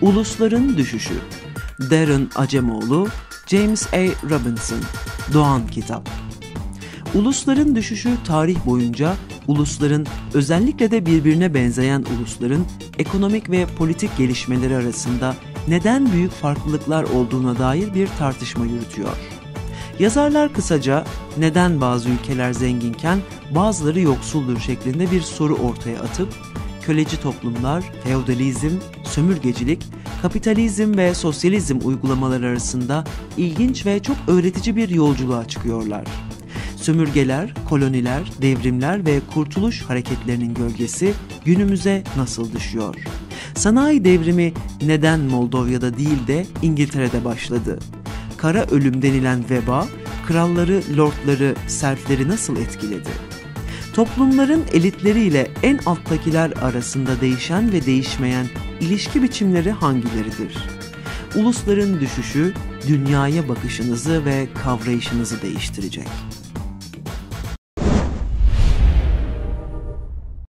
Ulusların Düşüşü Darren Acemoğlu, James A. Robinson Doğan Kitap Ulusların düşüşü tarih boyunca ulusların özellikle de birbirine benzeyen ulusların ekonomik ve politik gelişmeleri arasında neden büyük farklılıklar olduğuna dair bir tartışma yürütüyor. Yazarlar kısaca neden bazı ülkeler zenginken bazıları yoksuldur şeklinde bir soru ortaya atıp köleci toplumlar, feodalizm, sömürgecilik, kapitalizm ve sosyalizm uygulamaları arasında ilginç ve çok öğretici bir yolculuğa çıkıyorlar. Sömürgeler, koloniler, devrimler ve kurtuluş hareketlerinin gölgesi günümüze nasıl düşüyor? Sanayi devrimi neden Moldova'da değil de İngiltere'de başladı? Kara ölüm denilen veba, kralları, lordları, serfleri nasıl etkiledi? Toplumların elitleriyle en alttakiler arasında değişen ve değişmeyen ilişki biçimleri hangileridir? Ulusların düşüşü dünyaya bakışınızı ve kavrayışınızı değiştirecek.